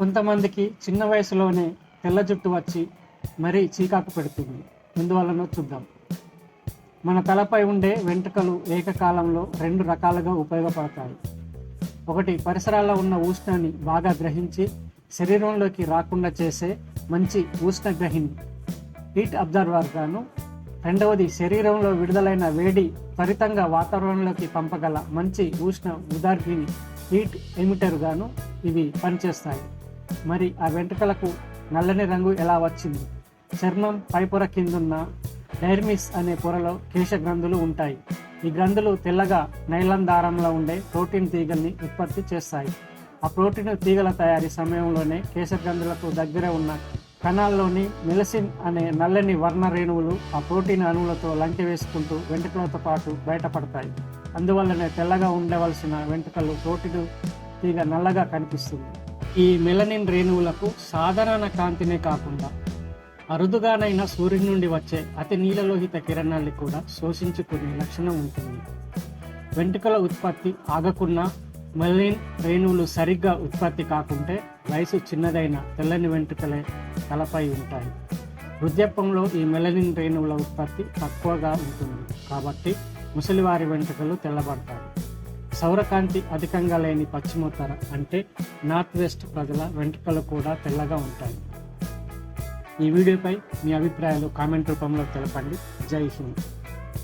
కొంతమందికి చిన్న వయసులోనే తెల్ల జుట్టు వచ్చి మరీ చీకాకు పెడుతుంది. ఎందువల్లనో చూద్దాం. మన తలపై ఉండే వెంట్రుకలు ఏకకాలంలో రెండు రకాలుగా ఉపయోగపడతాయి. ఒకటి పరిసరాల్లో ఉన్న ఉష్ణాన్ని బాగా గ్రహించి శరీరంలోకి రాకుండా చేసే మంచి ఉష్ణగ్రహిణి. హీట్ అబ్జర్వర్ గాను రెండవది శరీరంలో విడుదలైన వేడి త్వరితంగా వాతావరణంలోకి పంపగల మంచి ఉష్ణ ఉదార్గిని హీట్ ఎమిటర్ గాను ఇవి పనిచేస్తాయి. మరి ఆ వెంట్రుకలకు నల్లని రంగు ఎలా వచ్చింది? చర్మం పైపొర కిందున్న డైర్మిస్ అనే పొరలో కేశ గ్రంథులు ఉంటాయి. ఈ గ్రంథులు తెల్లగా నైలం దారంలో ఉండే ప్రోటీన్ తీగల్ని ఉత్పత్తి చేస్తాయి. ఆ ప్రోటీన్ తీగల తయారీ సమయంలోనే కేశ గ్రంథులకు దగ్గర ఉన్న కణాల్లోని మెలసిన్ అనే నల్లని వర్ణ రేణువులు ఆ ప్రోటీన్ అణువులతో లంకె వేసుకుంటూ వెంట్రుకలతో పాటు బయటపడతాయి. అందువల్లనే తెల్లగా ఉండవలసిన వెంట్రుకలు ప్రోటీన్ తీగ నల్లగా కనిపిస్తుంది. ఈ మెలనిన్ రేణువులకు సాధారణ కాంతినే కాకుండా అరుదుగానైనా సూర్యుని నుండి వచ్చే అతి నీలలోహిత కిరణాన్ని కూడా శోషించుకునే లక్షణం ఉంటుంది. వెంట్రుకల ఉత్పత్తి ఆగకున్నా మెలనిన్ రేణువులు సరిగ్గా ఉత్పత్తి కాకుంటే వయసు చిన్నదైన తెల్లని వెంట్రుకలే తలపై ఉంటాయి. వృద్ధాప్యంలో ఈ మెలనిన్ రేణువుల ఉత్పత్తి తక్కువగా ఉంటుంది. కాబట్టి ముసలివారి వెంట్రుకలు తెల్లబడతాయి. సౌరకాంతి అధికంగా లేని పశ్చిమోత్తర అంటే నార్త్ వెస్ట్ ప్రజల వెంట్రుకలు కూడా తెల్లగా ఉంటాయి. ఈ వీడియోపై మీ అభిప్రాయాలు కామెంట్ రూపంలో తెలపండి. జై హింద్.